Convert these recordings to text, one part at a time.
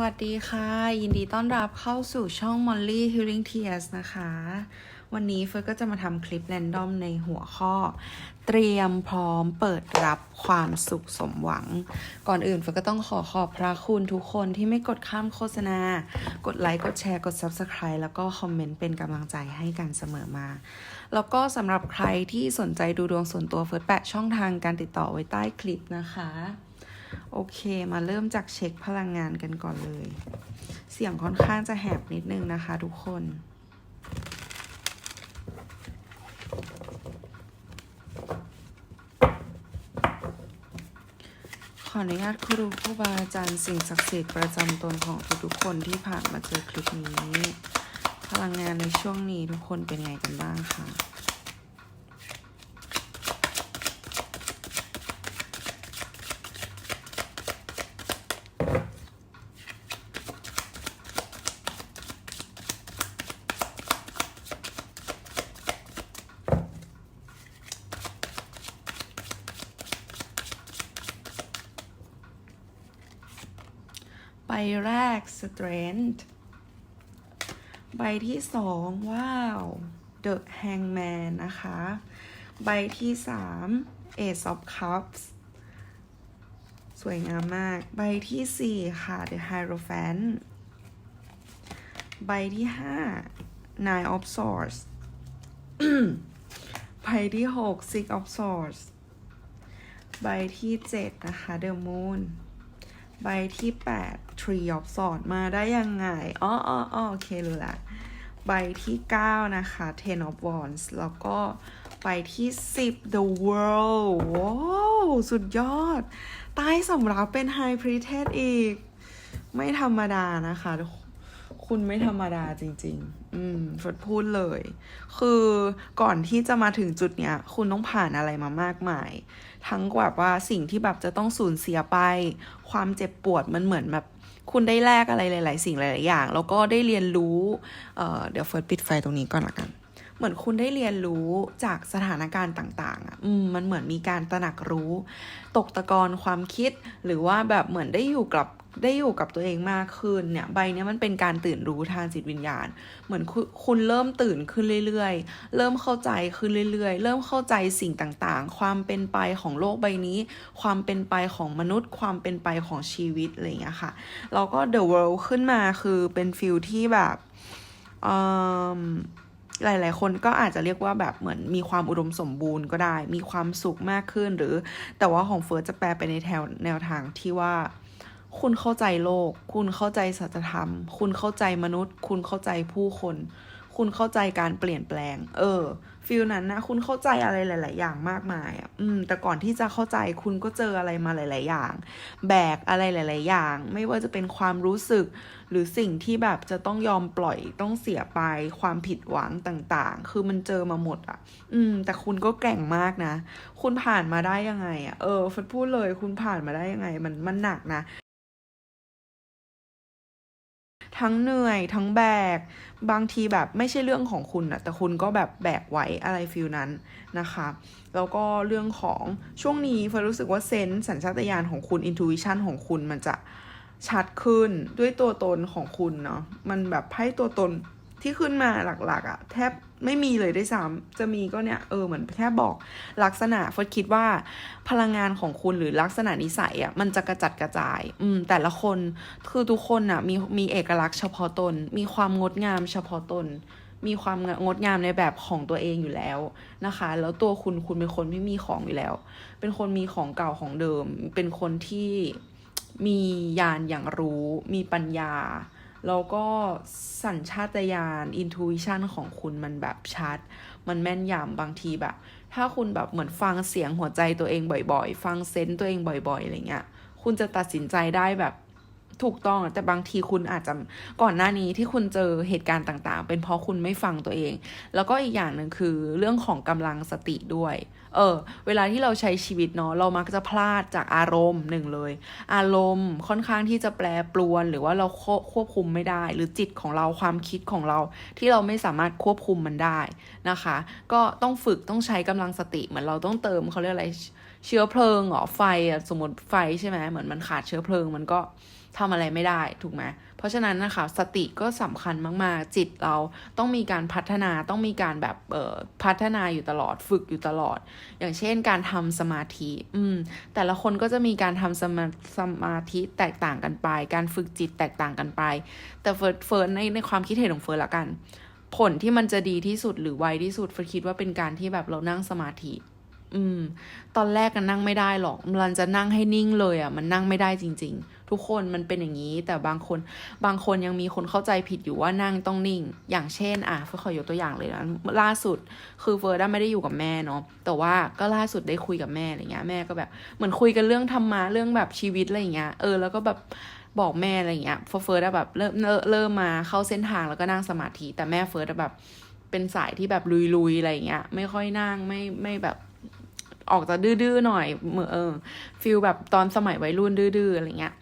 วัสดีค่ะ ยินดีต้อนรับเข้าสู่ช่อง Molly Healing Tears นะคะ วันนี้เฟิร์สก็จะมาทำคลิปแรนดอมในหัวข้อ เตรียมพร้อมเปิดรับความสุขสมหวัง ก่อนอื่นเฟิร์สก็ต้องขอขอบพระคุณทุกคนที่ไม่กดข้ามโฆษณา กดไลค์ กดแชร์ กด Subscribe แล้วก็คอมเมนต์เป็นกำลังใจให้กันเสมอมา แล้วก็สำหรับใครที่สนใจดูดวงส่วนตัวเฟิร์สแปะช่องทางการติดต่อไว้ใต้คลิปนะคะ โอเคมาเริ่มจากเช็คพลังงานกันก่อนเลย เสียงค่อนข้างจะแหบนิดนึงนะคะทุกคนขออนุญาตครูครูบาอาจารย์สิ่งศักดิ์สิทธิ์ประจำตนของทุกๆคนที่ผ่านมาเจอคลิปนี้ พลังงานในช่วงนี้ทุกคนเป็นไงกันบ้างคะ ใบแรก strength ใบที่สองว้าว the hangman นะคะ ใบที่สาม ace of cups สวยงามมาก ใบที่สี่ค่ะ the hierophant ใบที่ห้า nine of swords ใบที่หก six of swords ใบที่เจ็ดนะคะ the moon ใบที่ 8 Tree of Swords มาได้ยังไงอ๋ออ๋ออ๋อโอเครู้ละใบที่ 9 นะคะ Ten of Wands แล้วก็ใบที่ 10 The World ว้าวสุดยอด ใต้สำรับเป็น High Priestess อีก ไม่ธรรมดานะคะ คุณไม่ธรรมดาจริง ๆ อืมฟดพูดเลย คือก่อนที่จะมาถึงจุดเนี้ย คุณต้องผ่านอะไรมามากมาย ทั้งแบบว่าสิ่งที่แบบจะต้องสูญเสียไป ความเจ็บปวดมันเหมือนแบบคุณได้แลกอะไรหลาย ๆ สิ่งหลาย ๆ อย่าง แล้วก็ได้เรียนรู้เอ่อเดี๋ยวเฟิร์สปิดไฟตรงนี้ก่อนละกัน เหมือนคุณได้เรียนรู้จากสถานการณ์ต่าง ๆ อะ อืม มันเหมือนมีการตระหนักรู้ ตกตะกอนความคิด หรือว่าแบบเหมือนได้อยู่กับ ได้อยู่กับตัวเองมากขึ้นเนี่ยใบนี้มันเป็นการตื่นรู้ทางจิตวิญญาณ เหมือนคุณคุณเริ่มตื่นขึ้นเรื่อยๆ เริ่มเข้าใจขึ้นเรื่อยๆ เริ่มเข้าใจสิ่งต่างๆ ความเป็นไปของโลกใบนี้ ความเป็นไปของมนุษย์ ความเป็นไปของชีวิตอะไรอย่างเงี้ยค่ะแล้วก็ the world ขึ้นมาคือเป็นฟิลที่แบบหลาย ๆ คนก็อาจจะเรียกว่าแบบเหมือนมีความอุดมสมบูรณ์ก็ได้ มีความสุขมากขึ้นหรือ แต่ว่าของเฟิร์สจะแปลไปในแถวแนวทางที่ว่า คุณเข้าใจโลก คุณเข้าใจสัจธรรม คุณเข้าใจมนุษย์ คุณเข้าใจผู้คน คุณเข้าใจการเปลี่ยนแปลง เออฟิลนั้นนะ คุณเข้าใจอะไรหลาย ๆ อย่างมากมายอะอืม แต่ก่อนที่จะเข้าใจคุณก็เจออะไรมาหลาย ๆ อย่าง แบกอะไรหลาย ๆ อย่าง ไม่ว่าจะเป็นความรู้สึก หรือสิ่งที่แบบจะต้องยอมปล่อยต้องเสียไป ความผิดหวังต่าง ๆ คือมันเจอมาหมด อะ อืม แต่คุณก็แกร่งมากนะ คุณผ่านมาได้ยังไง อะ เออฟัดพูดเลย คุณผ่านมาได้ยังไง มันมันหนักนะ ทั้งเหนื่อยทั้งแบก บางทีแบบไม่ใช่เรื่องของคุณอะแต่คุณก็แบบแบกไว้อะไรฟิลนั้นนะคะแล้วก็เรื่องของช่วงนี้เฟิร์รู้สึกว่าเซนส์สัญชาตญาณของคุณอินทูวิชันของคุณมันจะชัดขึ้นด้วยตัวตนของคุณเนาะมันแบบให้ตัวตน ที่ขึ้นมาหลักๆอะแทบไม่มีเลยด้วยซ้ำจะมีก็เนี่ยเออเหมือนแค่บอกลักษณะเฟิร์สคิดว่าพลังงานของคุณหรือลักษณะนิสัยอะมันจะกระจัดกระจาย อืมแต่ละคนคือทุกคนอะมีมีเอกลักษณ์เฉพาะตน มีความงดงามเฉพาะตน มีความงดงามในแบบของตัวเองอยู่แล้วนะคะ แล้วตัวคุณคุณเป็นคนไม่มีของอยู่แล้ว เป็นคนมีของเก่าของเดิม เป็นคนที่มีญาณอย่างรู้ มีปัญญา แล้วก็สัญชาตญาณ intuition ของคุณมันแบบชัด มันแม่นยำบางทีแบบ ถ้าคุณแบบเหมือนฟังเสียงหัวใจตัวเองบ่อย ๆ ฟังเซนต์ตัวเองบ่อย ๆอะไรเงี้ย คุณจะตัดสินใจได้แบบ ถูกต้องแต่บางทีคุณอาจจะก่อนหน้านี้ที่คุณเจอเหตุการณ์ต่าง ๆ เป็นเพราะคุณไม่ฟังตัวเอง แล้วก็อีกอย่างหนึ่งคือเรื่องของกำลังสติด้วย เออ เวลาที่เราใช้ชีวิตเนาะเรามักจะพลาดจากอารมณ์หนึ่งเลย อารมณ์ค่อนข้างที่จะแปรปรวน หรือว่าเราควควบคุมไม่ได้ หรือจิตของเราความคิดของเรา ที่เราไม่สามารถควบคุมมันได้นะคะ ก็ต้องฝึกต้องใช้กำลังสติเหมือนเราต้องเติมเขาเรียกอะไรเชื้อเพลิงเหรอไฟอะสมมติไฟใช่ไหมเหมือนมันขาดเชื้อเพลิงมันก็ ทำอะไรไม่ได้ถูกไหมเพราะฉะนั้นนะคะสติก็สำคัญมากๆ จิตเราต้องมีการพัฒนาต้องมีการแบบเอ่อพัฒนาอยู่ตลอดฝึกอยู่ตลอด อย่างเช่นการทำสมาธิอืมแต่ละคนก็จะมีการทำสมาสมาธิแตกต่างกันไป การฝึกจิตแตกต่างกันไป แต่เฟิร์สเฟิร์สในในความคิดเห็นของเฟิร์สละกัน ผลที่มันจะดีที่สุดหรือไวที่สุดเฟิร์สคิดว่าเป็นการที่แบบเรานั่งสมาธิ อืม ตอนแรกกันนั่งไม่ได้หรอก มันจะนั่งให้นิ่งเลยอะ มันนั่งไม่ได้จริง ๆ ทุกคนมันเป็นอย่างนี้ แต่บางคน บางคนยังมีคนเข้าใจผิดอยู่ว่านั่งต้องนิ่ง อย่างเช่น อะเฟิร์ขอยกตัวอย่างเลยนะ ล่าสุด คือเฟิร์สอะไม่ได้อยู่กับแม่เนาะ แต่ว่าก็ล่าสุดได้คุยกับแม่อะไรเงี้ย แม่ก็แบบ เหมือนคุยกันเรื่องธรรมะ เรื่องแบบชีวิตอะไรอย่างเงี้ย เออ แล้วก็แบบบอกแม่อะไรเงี้ย เฟิร์สอะแบบเริ่มเริ่มเริ่มมาเข้าเส้นทางแล้วก็นั่งสมาธิ แต่แม่เฟิร์สอะแบบเป็นสายที่แบบลุยๆอะไรอย่างเงี้ย ไม่ค่อยนั่ง ไม่ ไม่แบบ ออกจะดื้อๆหน่อยเหมือนเออฟิลแบบตอนสมัยวัยรุ่นดื้อๆอะไรเงี้ย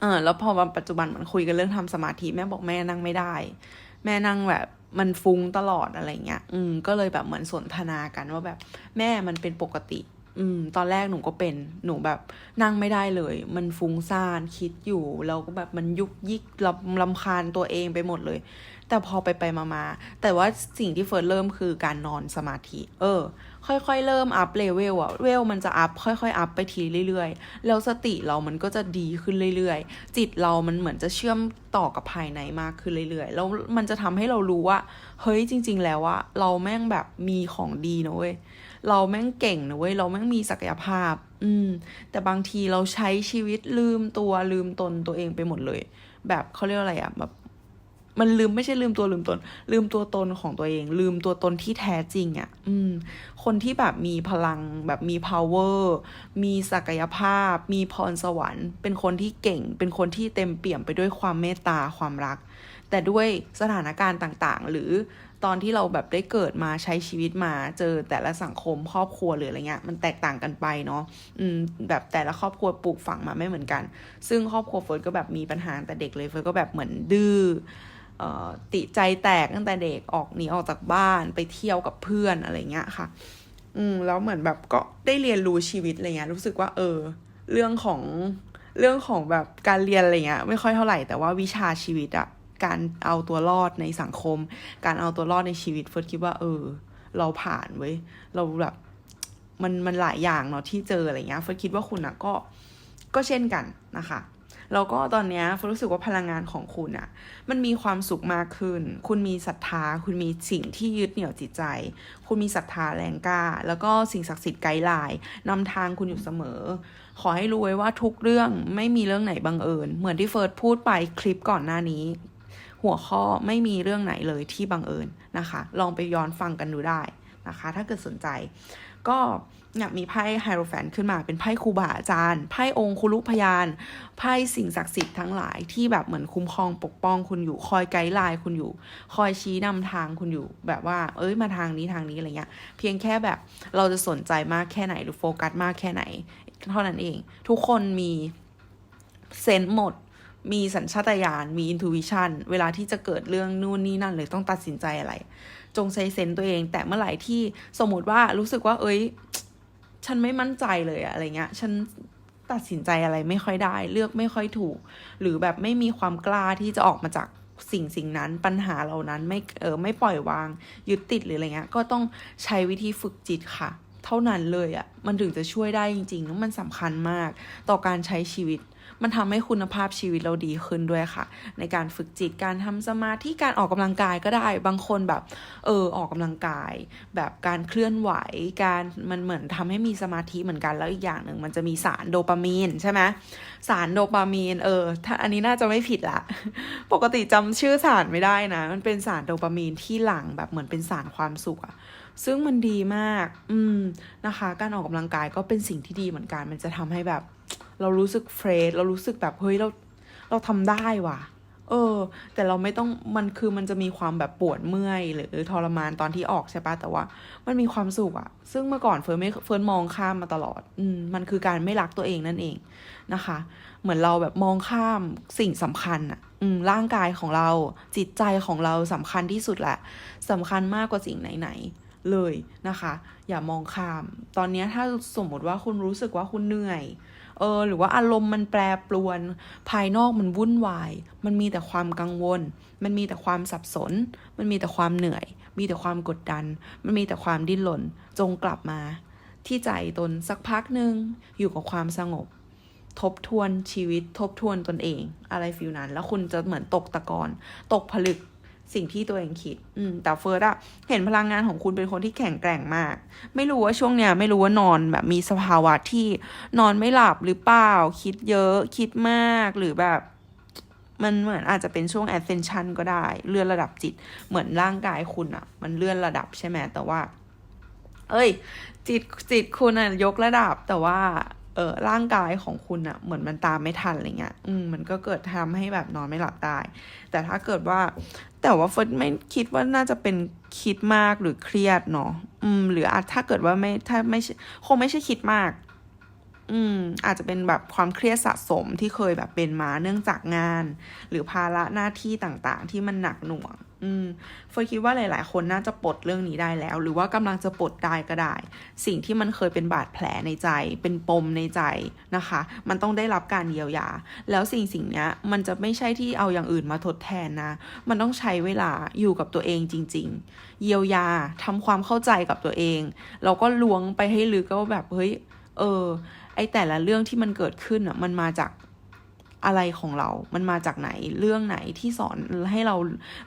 เออแล้วพอมาปัจจุบันมันคุยกันเรื่องทำสมาธิแม่บอกแม่นั่งไม่ได้ แม่นั่งแบบมันฟุ้งตลอดอะไรเงี้ย อืมก็เลยแบบเหมือนสนทนากันว่าแบบ แม่มันเป็นปกติ อืม ตอนแรกหนูก็เป็น หนูแบบนั่งไม่ได้เลย มันฟุ้งซ่านคิดอยู่ แล้วก็แบบมันยุกยิกลำลำคาญตัวเองไปหมดเลย แต่พอไปไปมามาแต่ว่าสิ่งที่เฟิร์สเริ่มคือการนอนสมาธิ เออ ค่อยๆ เริ่มอัพเลเวลอะเวลมันจะอัพค่อยๆ อัพไปทีเรื่อยๆ แล้วสติเรามันก็จะดีขึ้นเรื่อยๆ จิตเรามันเหมือนจะเชื่อมต่อกับภายในมากขึ้นเรื่อยๆ แล้วมันจะทำให้เรารู้ว่า เฮ้ยจริง ๆ แล้วว่าเราแม่งแบบมีของดีนะเว้ย เราแม่งเก่งนะเว้ยเราแม่งมีศักยภาพ อืม แต่บางทีเราใช้ชีวิตลืมตัวลืมตนตัวเองไปหมดเลย แบบเขาเรียกอะไรอะแบบมันลืมไม่ใช่ลืมตัวลืมตน ลืมตัวตนของตัวเอง ลืมตัวตนที่แท้จริงอะ่ะ อืม คนที่แบบมีพลังแบบมี power มีศักยภาพ มีพรสวรรค์ เป็นคนที่เก่ง เป็นคนที่เต็มเปี่ยมไปด้วยความเมตตาความรัก แต่ด้วยสถานการณ์ต่างๆ หรือ ตอนที่เราแบบได้เกิดมาใช้ชีวิตมาเจอแต่ละสังคมครอบครัวหรืออะไรเงี้ยมันแตกต่างกันไปเนาะอืมแบบแต่ละครอบครัวปลูกฝังมาไม่เหมือนกัน ซึ่งครอบครัวเฟิร์สก็แบบมีปัญหาแต่เด็กเลยเฟิร์สก็แบบเหมือนดื้อเอ่อติใจแตกตั้งแต่เด็กออกหนีออกจากบ้านไปเที่ยวกับเพื่อนอะไรเงี้ยค่ะ อืมแล้วเหมือนแบบก็ได้เรียนรู้ชีวิตอะไรเงี้ยรู้สึกว่าเออ เรื่องของเรื่องของแบบการเรียนอะไรเงี้ยไม่ค่อยเท่าไหร่แต่ว่าวิชาชีวิตอะ การเอาตัวรอดในสังคม การเอาตัวรอดในชีวิตเฟิร์สคิดว่า เออ เราผ่านเว้ยเราแบบมันมันหลายอย่างเนาะที่เจออะไรเงี้ยเฟิร์สคิดว่าคุณอะก็ก็เช่นกันนะคะแล้วก็ตอนเนี้ยเฟิร์สรู้สึกว่าพลังงานของคุณอะมันมีความสุขมากขึ้น คุณมีศรัทธา คุณมีสิ่งที่ยึดเหนี่ยวจิตใจ คุณมีศรัทธาแรงกล้า แล้วก็สิ่งศักดิ์สิทธิ์ไกด์ไลน์นำทางคุณอยู่เสมอ ขอให้รู้ไว้ว่าทุกเรื่องไม่มีเรื่องไหนบังเอิญ เหมือนที่เฟิร์สพูดไปคลิปก่อนหน้านี้ หัวข้อไม่มีเรื่องไหนเลยที่บังเอิญนะคะ ลองไปย้อนฟังกันดูได้นะคะ ถ้าเกิดสนใจ ก็เนี่ยมีไพ่ไฮโรแฟนขึ้นมาเป็นไพ่ครูบาอาจารย์ไพ่องคุลุพยานไพ่สิ่งศักดิ์สิทธิ์ทั้งหลายที่แบบเหมือนคุ้มครองปกป้องคุณอยู่คอยไกด์ไลน์คุณอยู่ คอยชี้นำทางคุณอยู่ แบบว่า เอ้ยมาทางนี้ทางนี้อะไรเงี้ย เพียงแค่แบบเราจะสนใจมากแค่ไหนหรือโฟกัสมากแค่ไหน เท่านั้นเอง ทุกคนมีเซนส์หมด มีสัญชาตญาณมีอินทูวิชันเวลาที่จะเกิดเรื่องนู่นนี่นั่นเลยต้องตัดสินใจอะไร จงใช้เซนส์ตัวเอง แต่เมื่อไหร่ที่สมมติว่ารู้สึกว่า เอ้ย ฉันไม่มั่นใจเลยอะอะไรเงี้ย ฉันตัดสินใจอะไรไม่ค่อยได้ เลือกไม่ค่อยถูก หรือแบบไม่มีความกล้าที่จะออกมาจากสิ่งสิ่งนั้นปัญหาเหล่านั้นไม่เออไม่ปล่อยวางยึดติดหรืออะไรเงี้ยก็ต้องใช้วิธีฝึกจิตค่ะ เท่านั้นเลยอะมันถึงจะช่วยได้จริงๆแล้วมันสำคัญมากต่อการใช้ชีวิต มันทำให้คุณภาพชีวิตเราดีขึ้นด้วยค่ะ ในการฝึกจิตการทำสมาธิการออกกำลังกายก็ได้บางคนแบบเออออกกำลังกาย แบบการเคลื่อนไหวการมันเหมือนทำให้มีสมาธิเหมือนกันแล้วอีกอย่างหนึ่งมันจะมีสารโดปามีนใช่ไหมสารโดปามีนเออถ้าอันนี้น่าจะไม่ผิดละปกติจำชื่อสารไม่ได้นะ มันเป็นสารโดปามีนที่หลังแบบเหมือนเป็นสารความสุขอะซึ่งมันดีมาก อืม นะคะ การออกกำลังกายก็เป็นสิ่งที่ดีเหมือนกัน มันจะทำให้แบบ เรารู้สึกเฟรชเรารู้สึกแบบเฮ้ยเราเราทำได้ว่ะ เออ แต่เราไม่ต้องมันคือมันจะมีความแบบปวดเมื่อยหรือทรมานตอนที่ออกใช่ปะแต่ว่า มันมีความสุขอะซึ่งเมื่อก่อนเฟิร์นไม่เฟิร์นมองข้ามมาตลอด อืมมันคือการไม่รักตัวเองนั่นเองนะคะ เหมือนเราแบบมองข้ามสิ่งสำคัญอะอืมร่างกายของเราจิตใจของเราสำคัญที่สุดแหละสำคัญมากกว่าสิ่งไหนๆเลยนะคะ อย่ามองข้าม ตอนนี้ถ้าสมมติว่าคุณรู้สึกว่าคุณเหนื่อย เออหรือว่าอารมณ์มันแปรปรวน ภายนอกมันวุ่นวาย มันมีแต่ความกังวล มันมีแต่ความสับสน มันมีแต่ความเหนื่อย มีแต่ความกดดัน มันมีแต่ความดิ้นรนจงกลับมา ที่ใจตนสักพักหนึ่งอยู่กับความสงบ ทบทวนชีวิตทบทวนตนเอง อะไรฟิลนั้น แล้วคุณจะเหมือนตกตะกอนตกผลึก สิ่งที่ตัวเองคิด อืม แต่เฟิร์สอะเห็นพลังงานของคุณเป็นคนที่แข็งแกร่งมาก ไม่รู้ว่าช่วงเนี้ย ไม่รู้ว่านอนแบบมีสภาวะที่นอนไม่หลับหรือเปล่า คิดเยอะ คิดมาก หรือแบบ มันเหมือนอาจจะเป็นช่วง ascension ก็ได้ เลื่อนระดับจิต เหมือนร่างกายคุณอะมันเลื่อนระดับใช่ไหม แต่ว่า เอ้ย จิต จิตคุณอะยกระดับ แต่ว่าเออร่างกายของคุณอะเหมือนมันตามไม่ทันอะไรเงี้ย อืมมันก็เกิดทำให้แบบนอนไม่หลับได้ แต่ถ้าเกิดว่า แต่ว่าเฟิร์สไม่คิดว่าน่าจะเป็นคิดมากหรือเครียดเนาะอืม หรืออาจถ้าเกิดว่าไม่ถ้าไม่คงไม่ใช่คิดมาก อืม อาจจะเป็นแบบความเครียดสะสมที่เคยแบบเป็นมาเนื่องจากงาน หรือภาระหน้าที่ต่างๆ ที่มันหนักหน่วง อืมเฟิร์คิดว่าหลาย ๆ คนน่าจะปลดเรื่องนี้ได้แล้ว หรือว่ากำลังจะปลดได้ก็ได้ สิ่งที่มันเคยเป็นบาดแผลในใจ เป็นปมในใจนะคะ มันต้องได้รับการเยียวยา แล้วสิ่งสิ่งนี้มันจะไม่ใช่ที่เอาอย่างอื่นมาทดแทนนะ มันต้องใช้เวลาอยู่กับตัวเองจริง ๆ เยียวยาทำความเข้าใจกับตัวเองเราก็ล้วงไปให้ลึกก็แบบเฮ้ยเออไอแต่ละเรื่องที่มันเกิดขึ้นอะมันมาจาก อะไรของเรา มันมาจากไหน เรื่องไหนที่สอนให้เรา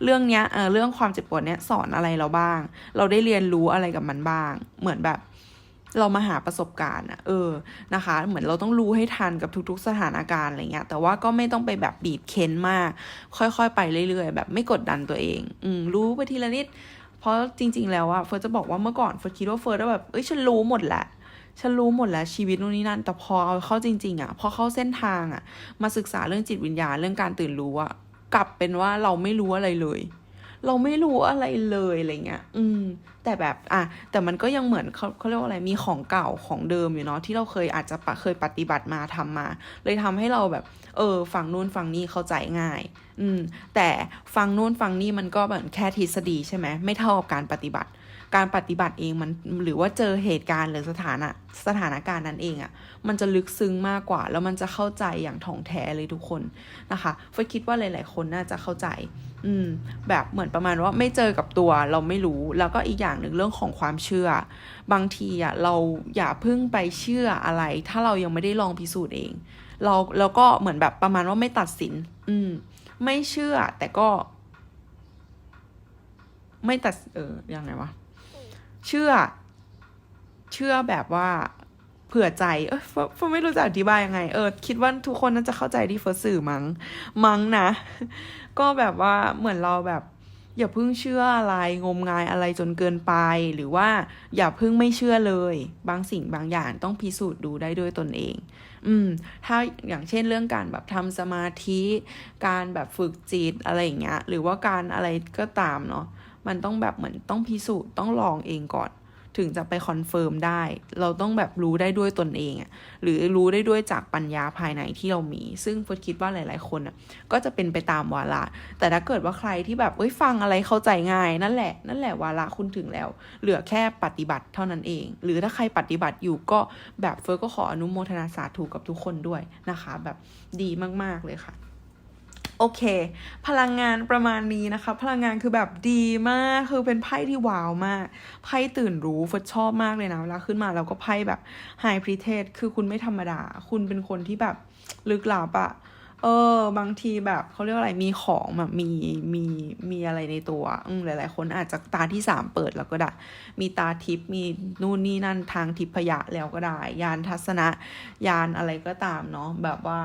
เรื่องเนี้ยเออเรื่องความเจ็บปวดเนี้ยสอนอะไรเราบ้าง เราได้เรียนรู้อะไรกับมันบ้าง เหมือนแบบเรามาหาประสบการณ์อะเออ นะคะ เหมือนเราต้องรู้ให้ทันกับทุกๆ สถานการณ์อะไรเงี้ย แต่ว่าก็ไม่ต้องไปแบบบีบเค้นมาก ค่อยๆ ไปเรื่อยๆ แบบไม่กดดันตัวเอง อืม รู้ไปทีละนิด เพราะจริง ๆ แล้วอะเฟิร์สจะบอกว่าเมื่อก่อนเฟิร์สคิดว่าเฟิร์สแบบ เอ้ย ฉันรู้หมดแหละ ฉันรู้หมดแล้วชีวิตนู่นนี่นั่น แต่พอเอาเข้าจริง ๆอะพอเข้าเส้นทางอะมาศึกษาเรื่องจิตวิญญาณเรื่องการตื่นรู้อะกลับเป็นว่าเราไม่รู้อะไรเลย เราไม่รู้อะไรเลยอะไรเงี้ย อืม แต่แบบ อะ แต่มันก็ยังเหมือนเขาเขาเรียกว่าอะไร มีของเก่าของเดิมอยู่เนาะที่เราเคยอาจจะะเคยปฏิบัติมาทำมา เลยทำให้เราแบบ เออฟังนู่นฟังนี่เข้าใจง่าย อืม แต่ฟังนู่นฟังนี่มันก็เหมือนแค่ทฤษฎีใช่ไหมไม่เท่ากับการปฏิบัติ การปฏิบัติเองมันหรือว่าเจอเหตุการณ์หรือสถานะสถานการณ์นั้นเองอะ่ะมันจะลึกซึ้งมากกว่า แล้วมันจะเข้าใจอย่างถ่องแท้เลยทุกคนนะคะเฟยคิดว่าหลาย ๆ คนน่าจะเข้าใจ อืม แบบเหมือนประมาณว่าไม่เจอกับตัวเราไม่รู้ แล้วก็อีกอย่างหนึ่งเรื่องของความเชื่อ บางทีอะเราอย่าเพิ่งไปเชื่ออะไร ถ้าเรายังไม่ได้ลองพิสูจน์เอง เราแล้วก็เหมือนแบบประมาณว่าไม่ตัดสิน อืม ไม่เชื่อแต่ก็ ไม่ตัดเออยังไงวะ เชื่อ เชื่อแบบว่าเผื่อใจ เออเฟิร์ไม่รู้จะอธิบายยังไง เออ คิดว่าทุกคนน่าจะเข้าใจที่เฟิร์สสื่อมัง้ง มั้งนะ ก็แบบว่าเหมือนเราแบบ อย่าเพิ่งเชื่ออะไรงมงายอะไรจนเกินไป หรือว่าอย่าเพิ่งไม่เชื่อเลย บางสิ่งบางอย่างต้องพิสูจน์ดูได้ด้วยตนเอง อืม ถ้าอย่างเช่นเรื่องการแบบทำสมาธิ การแบบฝึกจิตอะไรอย่างเงี้ย หรือว่าการอะไรก็ตามเนาะ มันต้องแบบเหมือนต้องพิสูจน์ต้องลองเองก่อน ถึงจะไปคอนเฟิร์มได้ เราต้องแบบรู้ได้ด้วยตนเองอะหรือรู้ได้ด้วยจากปัญญาภายในที่เรามี ซึ่งเฟิร์สคิดว่าหลาย ๆ คนอะก็จะเป็นไปตามวาระแต่ถ้าเกิดว่าใครที่แบบเอ้ยฟังอะไรเข้าใจง่ายนั่นแหละนั่นแหละวาระคุณถึงแล้ว เหลือแค่ปฏิบัติเท่านั้นเอง หรือถ้าใครปฏิบัติอยู่ก็แบบเฟิร์สก็ขออนุโมทนาสาธุกับทุกคนด้วยนะคะ แบบดีมาก ๆ เลยค่ะ โอเค พลังงานประมาณนี้นะคะ พลังงานคือแบบดีมาก คือเป็นไพ่ที่ว้าวมาก ไพ่ตื่นรู้ฟิร์สชอบมากเลยนะ เวลาขึ้นมาแล้วก็ไพ่แบบไฮพรีเทสคือคุณไม่ธรรมดา คุณเป็นคนที่แบบลึกลับอะเออ บางทีแบบเขาเรียกว่าอะไรมีของแบบมีมีมีอะไรในตัวอืมหลาย ๆ คนอาจจะตาที่สามเปิดแล้วก็ได้ มีตาทิพย์มีนู่นนี่นั่นทางทิพยะแล้วก็ได้ ยานทัศนะ ยานอะไรก็ตามเนาะแบบว่า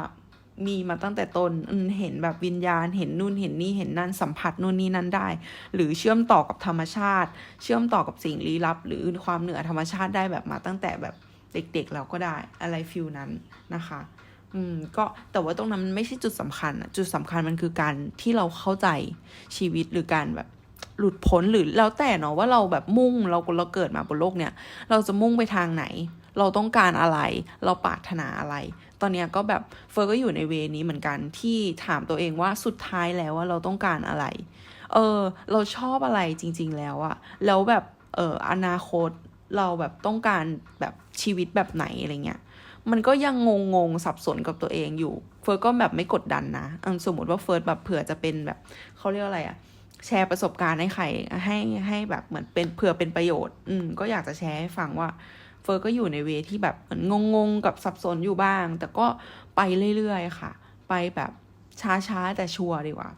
มีมาตั้งแต่ต้นเห็นแบบวิญญาณ เห็นนู่นเห็นนี่เห็นนั่นสัมผัสนู่นนี่นั่นได้ หรือเชื่อมต่อกับธรรมชาติ เชื่อมต่อกับสิ่งลี้ลับ หรือความเหนือธรรมชาติได้แบบมาตั้งแต่แบบเด็กๆเราก็ได้อะไรฟิลนั้นนะคะ อืมก็แต่ว่าตรงนั้นมันไม่ใช่จุดสำคัญจุดสำคัญมันคือการที่เราเข้าใจชีวิตหรือการแบบหลุดพ้นหรือแล้วแต่เนาะว่าเราแบบมุ่งเราเราเกิดมาบนโลกเนี่ย เราจะมุ่งไปทางไหน เราต้องการอะไร เราปรารถนาอะไร ตอนนี้ก็แบบเฟิร์ก็อยู่ในเวนี้เหมือนกันที่ถามตัวเองว่าสุดท้ายแล้วว่าเราต้องการอะไร เออ เราชอบอะไรจริง ๆ แล้วอะแล้วแบบเอออนาคตเราแบบต้องการแบบชีวิตแบบไหนอะไรเงี้ยมันก็ยังงงงๆสับสนกับตัวเองอยู่ เฟิร์สก็แบบไม่กดดันนะสมมติว่าเฟิร์สแบบเผื่อจะเป็นแบบเขาเรียกอะไรอะแชร์ประสบการณ์ให้ใครให้ให้แบบเหมือนเป็นเผื่อเป็นประโยชน์ อืมก็อยากจะแชร์ให้ฟังว่า เฟิร์ก็อยู่ในเวที่แบบเหมือนงงๆกับสับสนอยู่บ้าง แต่ก็ไปเรื่อยๆค่ะ ไปแบบช้าๆแต่ชัวร์ดีกว่า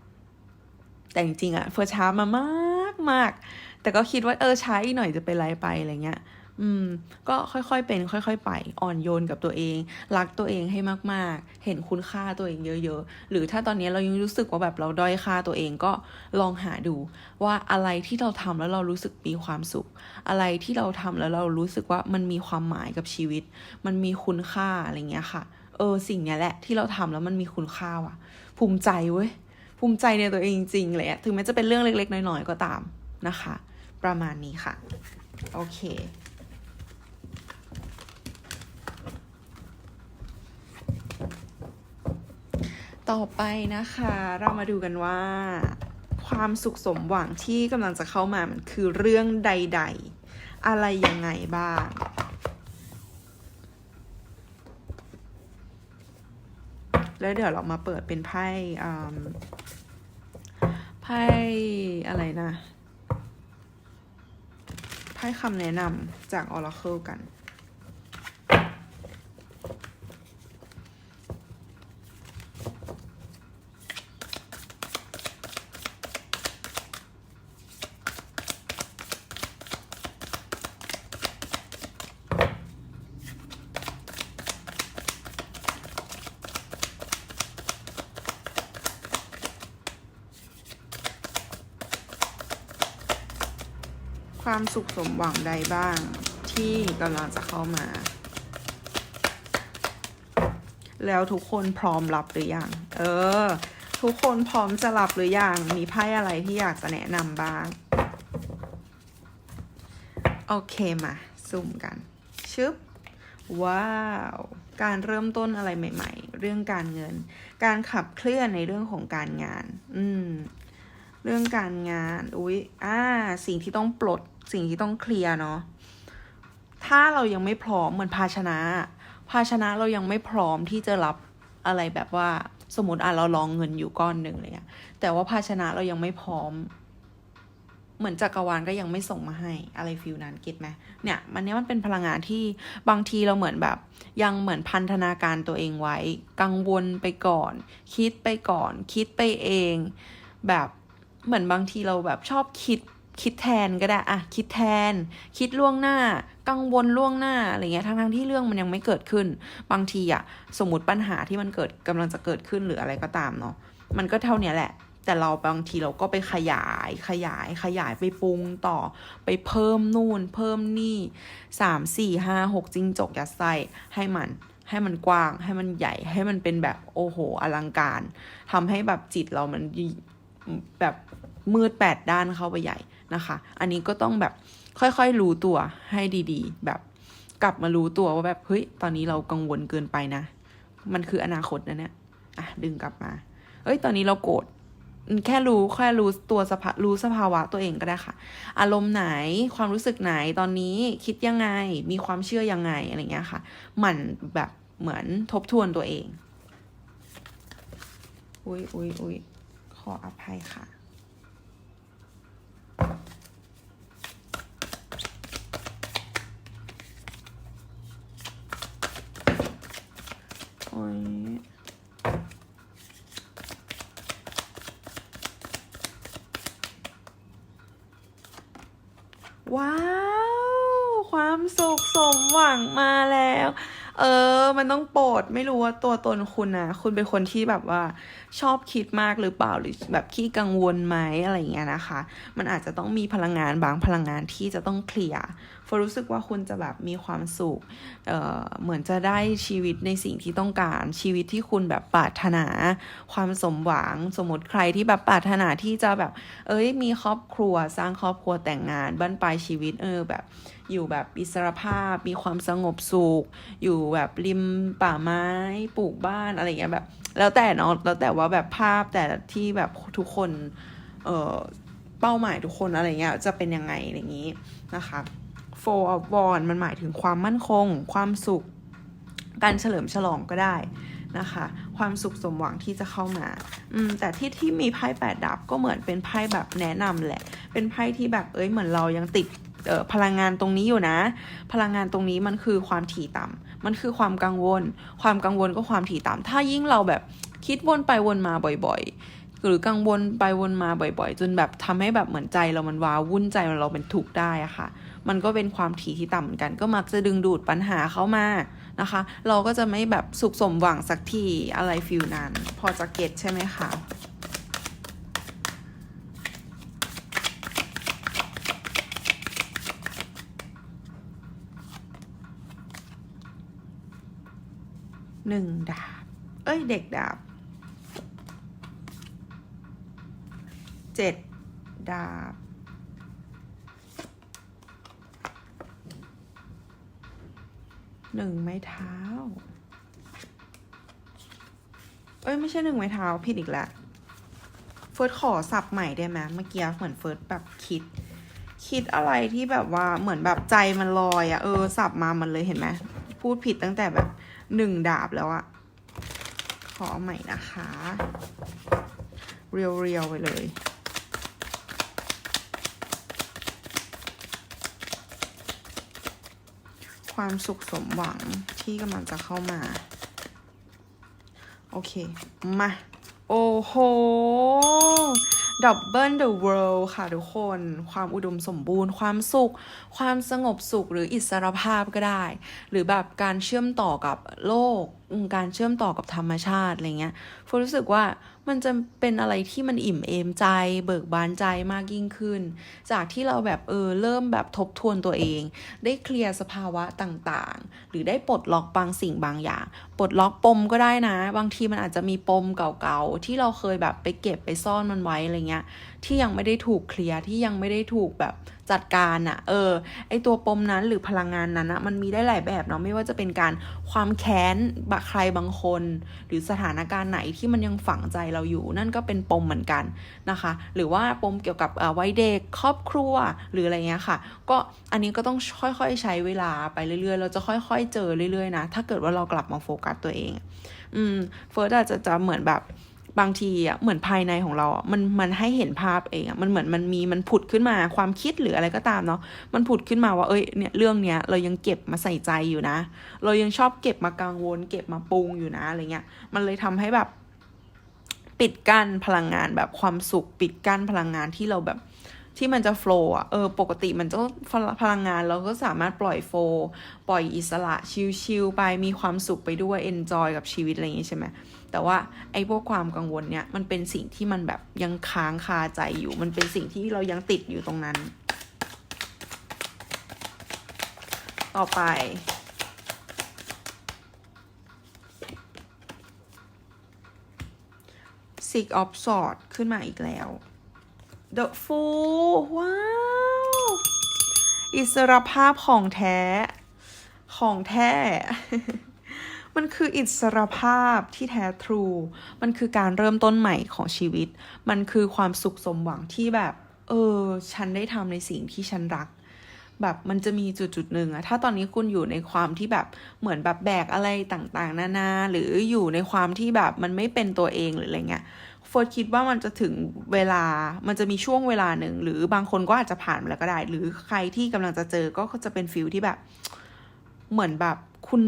แต่จริงๆอะเฟิร์ช้ามามากมากๆแต่ก็คิดว่าเออช้าอีกหน่อยจะเป็นไรไปอะไรเงี้ย อืม ก็ค่อยๆเป็น ค่อยๆ ไปอ่อนโยนกับตัวเอง รักตัวเองให้มากๆ เห็นคุณค่าตัวเองเยอะๆ หรือถ้าตอนนี้เรายังรู้สึกว่าแบบเราด้อยค่าตัวเองก็ลองหาดู ว่าอะไรที่เราทำแล้วเรารู้สึกมีความสุข อะไรที่เราทำแล้วเรารู้สึกว่ามันมีความหมายกับชีวิต มันมีคุณค่าอะไรเงี้ยค่ะ เออสิ่งเนี้ยแหละที่เราทำแล้วมันมีคุณค่าว่ะ ภูมิใจเว้ยภูมิใจในตัวเองจริงๆเลยถึงแม้จะเป็นเรื่องเล็กๆน้อยๆก็ตามนะคะ ประมาณนี้ค่ะ โอเค ต่อไปนะคะ เรามาดูกันว่า ความสุขสมหวังที่กำลังจะเข้ามามันคือเรื่องใด ๆ อะไรยังไงบ้างแล้วเดี๋ยวเรามาเปิดเป็นไพ่ไพ่อะไรนะ ไพ่คำแนะนำจาก Oracle กัน สุขสมหวังใดบ้างที่กำลังจะเข้ามา แล้วทุกคนพร้อมรับหรือยัง เออ ทุกคนพร้อมจะรับหรือยัง มีไพ่อะไรที่อยากจะแนะนำบ้าง โอเคมาซุ่มกัน ชึบว้าว การเริ่มต้นอะไรใหม่ ๆ เรื่องการเงิน การขับเคลื่อนในเรื่องของการงาน อืม เรื่องการงาน อุ๊ย อ่า สิ่งที่ต้องปลด สิ่งที่ต้องเคลียร์เนาะถ้าเรายังไม่พร้อมเหมือนภาชนะ ภาชนะเรายังไม่พร้อมที่จะรับอะไรแบบว่าสมมติอะเราลองเงินอยู่ก้อนหนึ่งเลยอะแต่ว่าภาชนะเรายังไม่พร้อม เหมือนจักรวาลก็ยังไม่ส่งมาให้อะไรฟิลนั้นเก็ตไหมเนี่ยมันเนี้ยมันเป็นพลังงานที่บางทีเราเหมือนแบบ ยังเหมือนพันธนาการตัวเองไว้ กังวลไปก่อน คิดไปก่อน คิดไปเอง แบบเหมือนบางทีเราแบบชอบคิด คิดแทนก็ได้อะคิดแทน คิดล่วงหน้า กังวลล่วงหน้าอะไรเงี้ยทั้งทั้งๆที่เรื่องมันยังไม่เกิดขึ้น บางทีอะสมมติปัญหาที่มันเกิดกำลังจะเกิดขึ้นหรืออะไรก็ตามเนาะมันก็เท่านี้แหละ แต่เราบางทีเราก็ไปขยายขยายขยายไปปรุงต่อไปเพิ่มนู่น เพิ่มนี่สามสี่ห้าหกจิงจกยัดไส้ให้มันให้มันกว้างให้มันใหญ่ให้มันเป็นแบบโอ้โห อลังการทำให้แบบจิตเรามันแบบมืดแปดด้านเข้าไปใหญ่ นะคะ อันนี้ก็ต้องแบบค่อยๆรู้ตัวให้ดีๆ แบบกลับมารู้ตัวว่าแบบเฮ้ยตอนนี้เรากังวลเกินไปนะ มันคืออนาคตนะเนี่ยอะดึงกลับมาเอ้ยตอนนี้เราโกรธแค่รู้แค่รู้ตัวสภารู้สภาวะตัวเองก็ได้ค่ะ อารมณ์ไหนความรู้สึกไหนตอนนี้คิดยังไง มีความเชื่อยังไงอะไรเงี้ยค่ะ หมั่นแบบเหมือนทบทวนตัวเอง อุ้ยอุ้ยอุ้ยขออภัยค่ะ ว้าว ความสุขสมหวังมาแล้ว เออ มันต้องโปรดไม่รู้ว่าตัวตนคุณนะคุณเป็นคนที่แบบว่าชอบคิดมากหรือเปล่าหรือแบบขี้กังวลไหมอะไรเงี้ยนะคะ มันอาจจะต้องมีพลังงานบางพลังงานที่จะต้องเคลียร์ฟรู้สึกว่าคุณจะแบบมีความสุขเอ่อเหมือนจะได้ชีวิตในสิ่งที่ต้องการชีวิตที่คุณแบบปรารถนา ความสมหวังสมมติใครที่แบบปรารถนาที่จะแบบ เอ้ยมีครอบครัวสร้างครอบครัวแต่งงานบ้านปลายชีวิตเออแบบ อยู่แบบอิสรภาพ มีความสงบสุข อยู่แบบริมป่าไม้ปลูกบ้านอะไรอย่างเงี้ยแบบ แล้วแต่เนาะแล้วแต่ว่าแบบภาพแต่ที่แบบทุกคน เอ่อเป้าหมายทุกคนอะไรเงี้ยจะเป็นยังไงอย่างนี้นะคะ four of wands มันหมายถึงความมั่นคง ความสุข การเฉลิมฉลองก็ได้นะคะ ความสุขสมหวังที่จะเข้ามา อืม แต่ที่ที่มีไพ่แปดดาบก็เหมือนเป็นไพ่แบบแนะนำแหละ เป็นไพ่ที่แบบเอ้ยเหมือนเรายังติด พลังงานตรงนี้อยู่นะ พลังงานตรงนี้มันคือความถี่ต่ำมันคือความกังวล ความกังวลก็ความถี่ต่ำถ้ายิ่งเราแบบคิดวนไปวนมาบ่อยๆ หรือกังวลไปวนมาบ่อย ๆ จนแบบทำให้แบบเหมือนใจเรามันว้าวุ่นใจเราเป็นทุกข์ได้อะค่ะ มันก็เป็นความถี่ที่ต่ำเหมือนกัน ก็มักจะดึงดูดปัญหาเข้ามานะคะ เราก็จะไม่แบบสุขสมหวังสักทีอะไรฟิลนั้น พอจะเก็ตใช่ไหมคะ หนึ่งดาบ เอ้ย เด็กดาบเจ็ดดาบหนึ่งไม้เท้า เอ้ย ไม่ใช่หนึ่งไม้เท้า ผิดอีกแล้วเฟิร์สขอสับใหม่ได้ไหมเมื่อกี้เหมือนเฟิร์สแบบคิด คิดอะไรที่แบบว่าเหมือนแบบใจมันลอยอะเออสับมามันเลยเห็นไหมพูดผิดตั้งแต่แบบ หนึ่งดาบแล้วอะขอใหม่นะคะ เรียวๆไปเลยความสุขสมหวังที่กำลังจะเข้ามา โอเค มา โอ้โห ดับเบิลเดอะเวิลด์ค่ะทุกคน ความอุดมสมบูรณ์ ความสุข ความสงบสุขหรืออิสรภาพก็ได้ หรือแบบการเชื่อมต่อกับโลก การเชื่อมต่อกับธรรมชาติอะไรเงี้ยฟรู้สึกว่า มันจะเป็นอะไรที่มันอิ่มเอมใจ เบิกบานใจมากยิ่งขึ้น จากที่เราแบบเออเริ่มแบบทบทวนตัวเอง ได้เคลียร์สภาวะต่างๆ หรือได้ปลดล็อกบางสิ่งบางอย่าง ปลดล็อกปมก็ได้นะ บางทีมันอาจจะมีปมเก่าๆ ที่เราเคยแบบไปเก็บไปซ่อนมันไว้อะไรเงี้ยที่ยังไม่ได้ถูกเคลียร์ที่ยังไม่ได้ถูกแบบจัดการอะ่ะเออ ไอตัวปมนั้นหรือพลังงานนั้นอะมันมีได้หลายแบบเนาะไม่ว่าจะเป็นการความแค้นบะใครบางคน หรือสถานการณ์ไหนที่มันยังฝังใจเราอยู่ นั่นก็เป็นปมเหมือนกันนะคะ หรือว่าปมเกี่ยวกับวัยเด็กครอบครัวหรืออะไรเงี้ยค่ะ ก็อันนี้ก็ต้องค่อยๆใช้เวลาไปเรื่อยๆ เราจะค่อยๆเจอเรื่อยๆนะถ้าเกิดว่าเรากลับมาโฟกัสตัวเอง อืมเฟิร์สอาจจะจะเหมือนแบบ บางทีอะเหมือนภายในของเราอะมันมันให้เห็นภาพเองอะมันเหมือนมันมีมันผุดขึ้นมาความคิดหรืออะไรก็ตามเนาะมันผุดขึ้นมาว่าเอ้ยเนี่ยเรื่องเนี้ยเรายังเก็บมาใส่ใจอยู่นะ เรายังชอบเก็บมากังวล เก็บมาปรุงอยู่นะอะไรเงี้ยมันเลยทำให้แบบปิดกั้นพลังงานแบบความสุข ปิดกั้นพลังงานที่เราแบบที่มันจะโฟล์อะ เออ ปกติมันจะพลังงานเราก็สามารถปล่อยโฟล์ปล่อยอิสระชิลๆไปมีความสุขไปด้วยเอนจอยกับชีวิตอะไรอย่างงี้ใช่ไหม แต่ว่าไอ้พวกความกังวลเนี่ยมันเป็นสิ่งที่มันแบบยังค้างคาใจอยู่ มันเป็นสิ่งที่เรายังติดอยู่ตรงนั้น ต่อไป Six of Swords ขึ้นมาอีกแล้ว The Fool ว้าว อิสรภาพของแท้ ของแท้ มันคืออิสรภาพที่แท้ทรู มันคือการเริ่มต้นใหม่ของชีวิต มันคือความสุขสมหวังที่แบบ เออ ฉันได้ทำในสิ่งที่ฉันรัก แบบมันจะมีจุดจุดหนึ่งอะถ้าตอนนี้คุณอยู่ในความที่แบบเหมือนแบบแบกอะไรต่างๆ นานา หรืออยู่ในความที่แบบมันไม่เป็นตัวเองหรืออะไรเงี้ยเฟิร์สคิดว่ามันจะถึงเวลา มันจะมีช่วงเวลาหนึ่ง หรือบางคนก็อาจจะผ่านมาแล้วก็ได้ หรือใครที่กำลังจะเจอก็จะเป็นฟิลที่แบบ เหมือนแบบ คุณ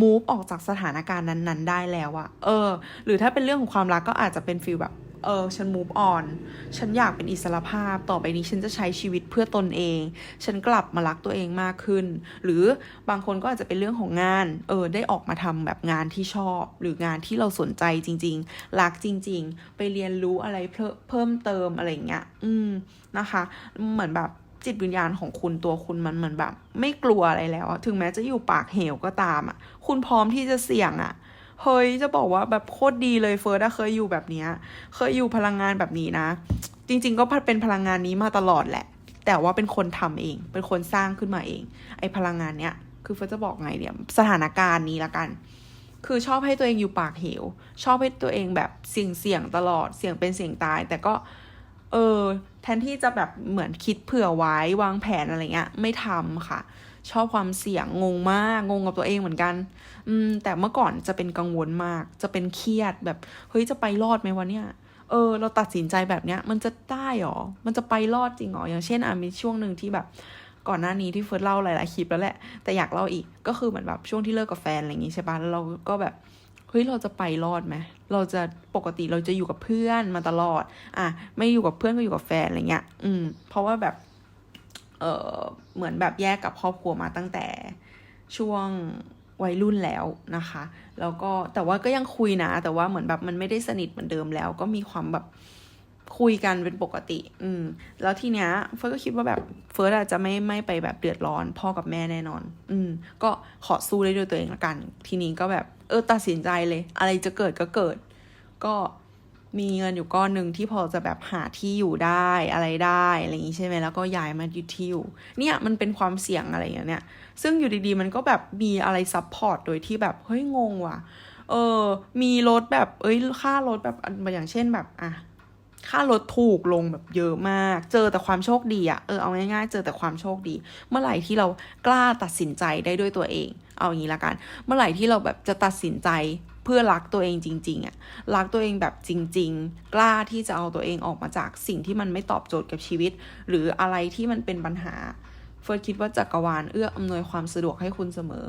มูฟออกจากสถานการณ์นั้นๆ ได้แล้วอะเออ หรือถ้าเป็นเรื่องของความรักก็อาจจะเป็นฟิลแบบ เออ ฉัน move on ฉันอยากเป็นอิสระภาพ ต่อไปนี้ฉันจะใช้ชีวิตเพื่อตนเอง ฉันกลับมารักตัวเองมากขึ้น หรือบางคนก็อาจจะเป็นเรื่องของงาน เออ ได้ออกมาทำแบบงานที่ชอบ หรืองานที่เราสนใจจริง ๆ รักจริง ๆ ไปเรียนรู้อะไรเพิ่มเติมอะไรเงี้ย อืม นะคะ เหมือนแบบ จิตวิญญาณของคุณตัวคุณมันเหมือนแบบ ไม่กลัวอะไรแล้วอะถึงแม้จะอยู่ปากเหวก็ตามอะ คุณพร้อมที่จะเสี่ยงอะ เฮ้ยจะบอกว่าแบบโคตรดีเลยเฟิร์สเคยอยู่แบบนี้ เคยอยู่พลังงานแบบนี้นะ จริง ๆ ก็เป็นพลังงานนี้มาตลอดแหละ แต่ว่าเป็นคนทำเอง เป็นคนสร้างขึ้นมาเอง ไอพลังงานเนี้ย คือเฟิร์สจะบอกไงเนี่ย สถานการณ์นี้ละกันคือชอบให้ตัวเองอยู่ปากเหว ชอบให้ตัวเองแบบเสี่ยงเสี่ยงตลอด เสี่ยงเป็นเสี่ยงตาย แต่ก็ เออ แทนที่จะแบบเหมือนคิดเผื่อไว้วางแผนอะไรเงี้ย ไม่ทำค่ะ ชอบความเสี่ยงงงมาก งงกับตัวเองเหมือนกัน อืม แต่เมื่อก่อนจะเป็นกังวลมาก จะเป็นเครียดแบบเฮ้ยจะไปรอดไหมวะเนี่ยเออเราตัดสินใจแบบเนี้ย มันจะได้หรอ มันจะไปรอดจริงหรอ อย่างเช่นอะมีช่วงหนึ่งที่แบบก่อนหน้านี้ที่เฟิร์สเล่าหลาย ๆ คลิปแล้วแหละ แต่อยากเล่าอีก ก็คือเหมือนแบบช่วงที่เลิกกับแฟนอะไรอย่างงี้ใช่ปะแล้วเราก็แบบ เฮ้ยเราจะไปรอดไหมเราจะปกติเราจะอยู่กับเพื่อนมาตลอด อะ ไม่อยู่กับเพื่อนก็อยู่กับแฟนอะไรเงี้ย อืม เพราะว่าแบบ เออเหมือนแบบแยกกับครอบครัวมาตั้งแต่ช่วงวัยรุ่นแล้วนะคะ แล้วก็แต่ว่าก็ยังคุยนะ แต่ว่าเหมือนแบบมันไม่ได้สนิทเหมือนเดิมแล้ว ก็มีความแบบ คุยกันเป็นปกติ อืม แล้วทีเนี้ยเฟิร์สก็คิดว่าแบบเฟิร์สอาจจะไม่ไม่ไปแบบเดือดร้อนพ่อกับแม่แน่นอน อืม ก็ขอสู้ได้ด้วยตัวเองละกัน ทีนี้ก็แบบเออตัดสินใจเลย อะไรจะเกิดก็เกิด ก็มีเงินอยู่ก้อนหนึ่งที่พอจะแบบหาที่อยู่ได้อะไรได้อะไรอย่างนี้ใช่ไหมแล้วก็ย้ายมาอยู่ที่อยู่ เนี่ยมันเป็นความเสี่ยงอะไรอย่างเนี้ย ซึ่งอยู่ดีๆมันก็แบบมีอะไรซับพอร์ตโดยที่แบบเฮ้ยงงว่ะ เออ มีรถแบบเอ้ยค่ารถแบบอย่างเช่นแบบอะ ค่ารถถูกลงแบบเยอะมาก เจอแต่ความโชคดีอะเออเอาง่ายๆ เจอแต่ความโชคดี เมื่อไหร่ที่เรากล้าตัดสินใจได้ด้วยตัวเอง เอาอย่างนี้ละกัน เมื่อไหร่ที่เราแบบจะตัดสินใจเพื่อรักตัวเองจริง ๆอะรักตัวเองแบบจริง ๆ กล้าที่จะเอาตัวเองออกมาจากสิ่งที่มันไม่ตอบโจทย์กับชีวิต หรืออะไรที่มันเป็นปัญหาเฟิร์สคิดว่าจักรวาลเอื้ออำนวยความสะดวกให้คุณเสมอ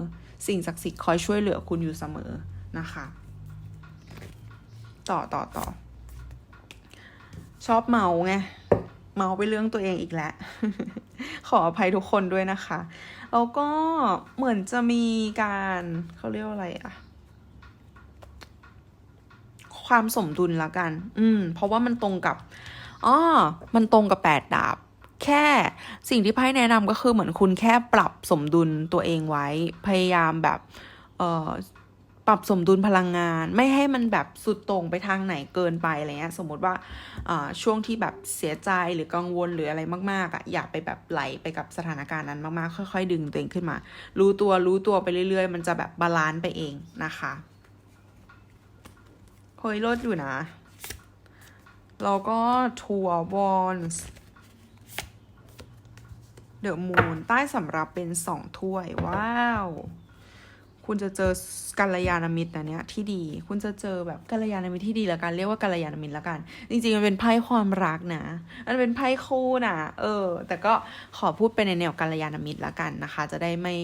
สิ่งศักดิ์สิทธิ์คอยช่วยเหลือคุณอยู่เสมอนะคะ ต่อต่อต่อ ชอบเมาไง เมาไปเรื่องตัวเองอีกแล้ว ขออภัยทุกคนด้วยนะคะ แล้วก็เหมือนจะมีการเขาเรียกว่าอะไรอะความสมดุลละกัน อืม เพราะว่ามันตรงกับอ๋อมันตรงกับแปดดาบ แค่สิ่งที่ไพ่แนะนำก็คือเหมือนคุณแค่ปรับสมดุลตัวเองไว้ พยายามแบบ เอ่อ ปรับสมดุลพลังงาน ไม่ให้มันแบบสุดตรงไปทางไหนเกินไปอะไรเงี้ยสมมติว่าช่วงที่แบบเสียใจหรือกังวลหรืออะไรมากๆอะอย่าไปแบบไหลไปกับสถานการณ์นั้นมากๆ ค่อย ๆ ดึงตัวเองขึ้นมา รู้ตัวรู้ตัวไปเรื่อย ๆ มันจะแบบบาลานซ์ไปเองนะคะเฮ้ยลดอยู่นะแล้วก็ทัวร์วอนส์เดอะมูนใต้สำรับเป็นสองถ้วย ว้าว คุณจะเจอกัลยาณมิตรนะเนี้ยที่ดี คุณจะเจอแบบกัลยาณมิตรที่ดีละกันเรียกว่ากัลยาณมิตรละกัน จริงๆมันเป็นไพ่ความรักนะมันเป็นไพ่คู่นะเออ แต่ก็ขอพูดไปในแนวกัลยาณมิตรละกันนะคะ จะได้ไม่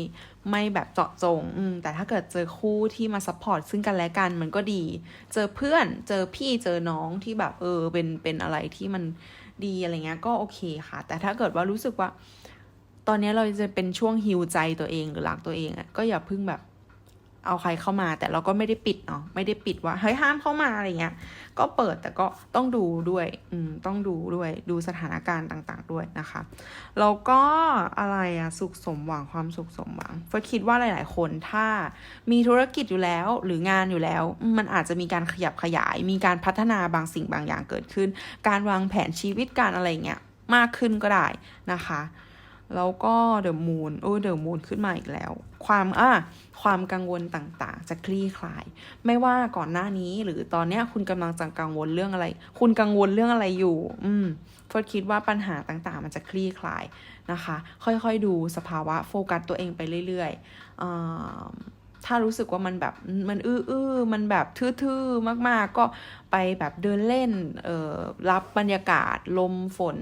ไม่แบบเจาะจงอืมแต่ถ้าเกิดเจอคู่ที่มาซัพพอร์ตซึ่งกันและกันมันก็ดี เจอเพื่อนเจอพี่เจอน้องที่แบบเออเป็นเป็นอะไรที่มันดีอะไรเงี้ยก็โอเคค่ะ แต่ถ้าเกิดว่ารู้สึกว่า ตอนนี้เราจะเป็นช่วงฮิวใจตัวเองหรือรักตัวเองอะ่ะก็อย่าพิ่งแบบ เอาใครเข้ามาแต่เราก็ไม่ได้ปิดเนาะไม่ได้ปิดว่าเฮ้ยห้ามเข้ามาอะไรเงี้ย ก็เปิดแต่ก็ต้องดูด้วยอืมต้องดูด้วยดูสถานการณ์ต่าง ๆ ด้วยนะคะแล้วก็อะไรอะสุขสมหวังความสุขสมหวังเฟิร์คิดว่าหลาย ๆ คนถ้ามีธุรกิจอยู่แล้วหรืองานอยู่แล้ว มันอาจจะมีการขยับขยาย มีการพัฒนาบางสิ่งบางอย่างเกิดขึ้น การวางแผนชีวิตการอะไรเงี้ยมากขึ้นก็ได้นะคะ แล้วก็เดอะมูนโอ้เดอะมูนขึ้นมาอีกแล้ว ความอะความกังวลต่างๆ จะคลี่คลาย ไม่ว่าก่อนหน้านี้หรือตอนเนี้ยคุณกำลังจะกังวลเรื่องอะไร คุณกังวลเรื่องอะไรอยู่ อืมเฟิร์สคิดว่าปัญหาต่างๆ มันจะคลี่คลายนะคะ ค่อยๆดูสภาวะโฟกัสตัวเองไปเรื่อยๆ ถ้ารู้สึกว่ามันแบบมันอื้อๆมันแบบทื่อๆมากๆ ก็ไปแบบเดินเล่นเอ่อรับบรรยากาศลมฝน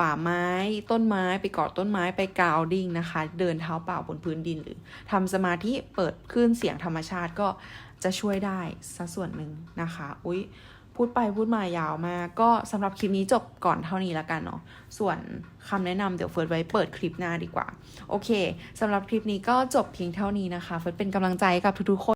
ป่าไม้ต้นไม้ไปเกาะต้นไม้ไปกราวดิ้งนะคะ เดินเท้าเปล่าบนพื้นดินหรือทำสมาธิเปิดคลื่นเสียงธรรมชาติก็จะช่วยได้สัส่วนหนึ่งนะคะ อุ๊ย พูดไปพูดมายาวมาก ก็สำหรับคลิปนี้จบก่อนเท่านี้แล้วกันเนาะส่วนคำแนะนำเดี๋ยวเฟิร์สไว้เปิดคลิปหน้าดีกว่า โอเคสำหรับคลิปนี้ก็จบเพียงเท่านี้นะคะ เฟิร์สเป็นกำลังใจกับทุกๆคน